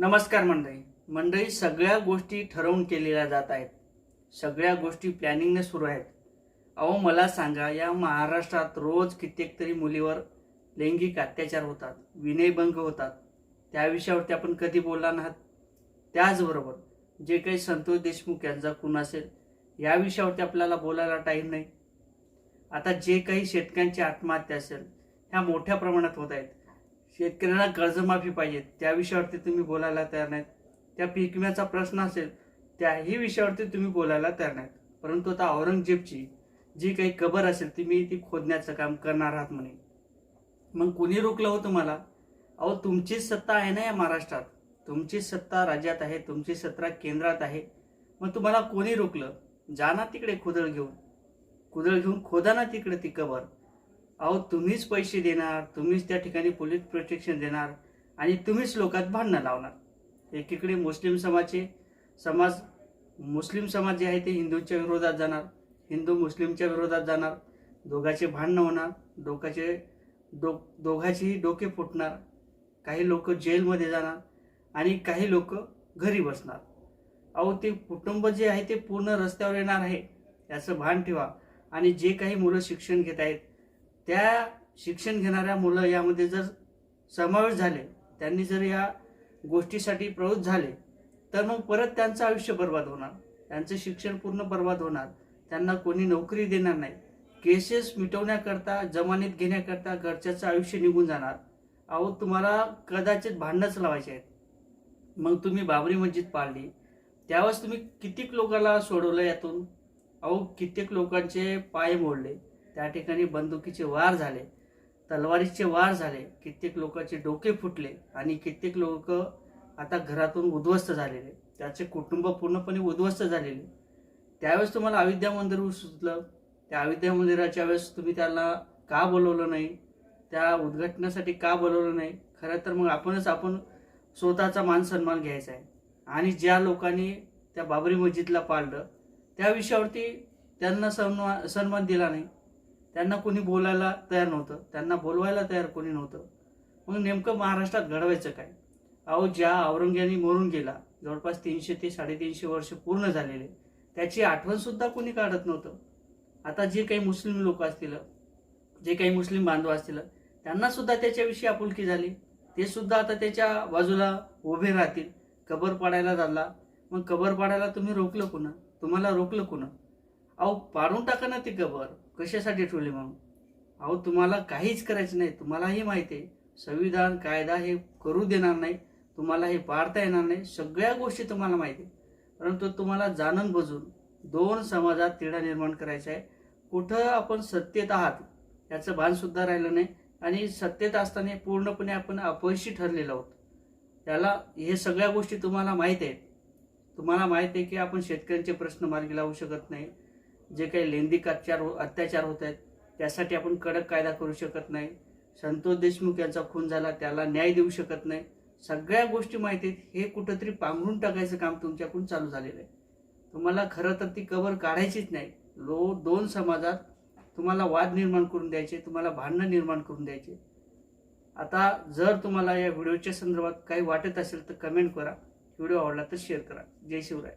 नमस्कार मंडळी. मंडळी सगळ्या गोष्टी ठरवून केलेल्या जात आहेत. सगळ्या गोष्टी प्लॅनिंगने सुरू आहेत. अहो मला सांगा या महाराष्ट्रात रोज कित्येक तरी मुलीवर लैंगिक अत्याचार होतात विनयभंग होतात. त्या विषयावरती आपण कधी बोलला नाहात त्याचबरोबर जे काही संतोष देशमुख यांचा खून असेल या विषयावरती आपल्याला बोलायला टाईम नाही. आता जे काही शेतकऱ्यांची आत्महत्या असेल ह्या मोठ्या प्रमाणात होत आहेत. शेतकऱ्यांना कर्जमाफी पाहिजे. त्या विषयावरती तुम्ही बोलायला तयार नाहीत. त्या पीक विम्याचा प्रश्न असेल त्याही विषयावरती तुम्ही बोलायला तयार नाहीत. परंतु आता औरंगजेबची जी काही कबर असेल ती मी ती खोदण्याचं काम करणार आहात म्हणे. मग कोणी रोखलं हो तुम्हाला? अहो तुमचीच सत्ता आहे ना या महाराष्ट्रात. तुमची सत्ता राज्यात आहे तुमची सत्ता केंद्रात आहे. मग तुम्हाला कोणी रोखलं? जा ना तिकडे कुदळ घेऊन. कुदळ घेऊन खोदा ना तिकडे ती कबर अहो तुम्हीच पैसे देणार तुम्हीच त्या ठिकाणी पोलीस प्रोटेक्शन देणार आणि तुम्हीच लोकात भांडणं लावणार. एकीकडे मुस्लिम समाजचे समाज मुस्लिम समाज जे आहे ते हिंदूंच्या विरोधात जाणार हिंदू मुस्लिमच्या विरोधात जाणार दोघाचे भांडणं होणार डोक्याचे डो दोघाचेही डोके फुटणार काही लोक जेलमध्ये जाणार आणि काही लोक घरी बसणार. अहो ते कुटुंब जे आहे ते पूर्ण रस्त्यावर येणार आहे याचं भान ठेवा आणि जे काही मुलं शिक्षण घेत आहेत त्या शिक्षण घेणाऱ्या मुलं यामध्ये जर समावेश झाले त्यांनी जर या गोष्टीसाठी प्रवृत्त झाले तर मग परत त्यांचं आयुष्य बर्बाद होणार. त्यांचं शिक्षण पूर्ण बर्बाद होणार. त्यांना कोणी नोकरी देणार नाही. केसेस मिटवण्याकरता जमानीत घेण्याकरता घरच्याचं आयुष्य निघून जाणार. अहो तुम्हाला कदाचित भांडणच लावायचे आहेत. मग तुम्ही बाबरी मस्जिद पाळली. त्यावेळेस तुम्ही कित्येक लोकांना सोडवलं यातून? अहो कित्येक लोकांचे पाय मोडले. त्या ठिकाणी बंदुकीचे वार झाले तलवारीचे वार झाले कित्येक लोकांचे डोके फुटले आणि कित्येक लोक आता घरातून उद्ध्वस्त झालेले. त्याचे कुटुंब पूर्णपणे उद्ध्वस्त झालेले. त्यावेळेस तुम्हाला अविद्या मंदिर सुचलं. त्या अविद्या मंदिराच्या वेळेस तुम्ही त्याला का बोलवलं नाही? त्या उद्घाटनासाठी का बोलवलं नाही? खरं तर मग आपणच आपण स्वतःचा मान सन्मान घ्यायचा आहे. आणि ज्या लोकांनी त्या बाबरी मस्जिदला पाळलं त्या विषयावरती त्यांना सन्मान सन्मान दिला नाही. त्यांना कोणी बोलायला तयार नव्हतं. त्यांना बोलवायला तयार कोणी नव्हतं. मग नेमकं महाराष्ट्रात घडवायचं काय? अहो ज्या औरंग्याने मरून गेला जवळपास तीनशे ते साडेतीनशे वर्ष पूर्ण झालेले त्याची आठवणसुद्धा कोणी काढत नव्हतं. आता जे काही मुस्लिम लोक असतील जे काही मुस्लिम बांधव असतील त्यांना सुद्धा त्याच्याविषयी आपुलकी झाली. ते सुद्धा आता त्याच्या बाजूला उभे राहतील. कबर पाडायला झाला मग कबर पाडायला तुम्ही रोखलं कुणा? तुम्हाला रोखलं कुणा? अहो पाडून टाका ना ती कबर कशासाठी ठेवली मग? अहो तुम्हाला काहीच करायचं नाही. तुम्हालाही माहिती आहे संविधान कायदा हे करू देणार नाही. तुम्हाला हे पाडता येणार नाही. सगळ्या गोष्टी तुम्हाला माहिती आहे. परंतु तुम्हाला जाणून बुजून दोन समाजात तिढा निर्माण करायचा आहे. कुठं आपण सत्तेत आहात याचं भानसुद्धा राहिलं नाही. आणि सत्तेत असताना पूर्णपणे आपण अपयशी ठरलेलो आहोत. त्याला हे सगळ्या गोष्टी तुम्हाला माहीत आहेत. तुम्हाला माहीत आहे की आपण शेतकऱ्यांचे प्रश्न मार्गी लावू शकत नाही. जे काही लैंगिक अत्याचार हो- अत्याचार होत आहेत त्यासाठी आपण कडक कायदा करू शकत नाही. संतोष देशमुख यांचा खून झाला त्याला न्याय देऊ शकत नाही. सगळ्या गोष्टी माहिती आहेत. हे कुठंतरी पांघरून टाकायचं काम तुमच्याकडून चालू झालेलं आहे. तुम्हाला खरं तर ती कबर काढायचीच नाही. लो दोन समाजात तुम्हाला वाद निर्माण करून द्यायचे तुम्हाला भांडणं निर्माण करून द्यायचे. आता जर तुम्हाला या व्हिडिओच्या संदर्भात काही वाटत असेल तर कमेंट करा. व्हिडिओ आवडला तर शेअर करा. जय शिवराय.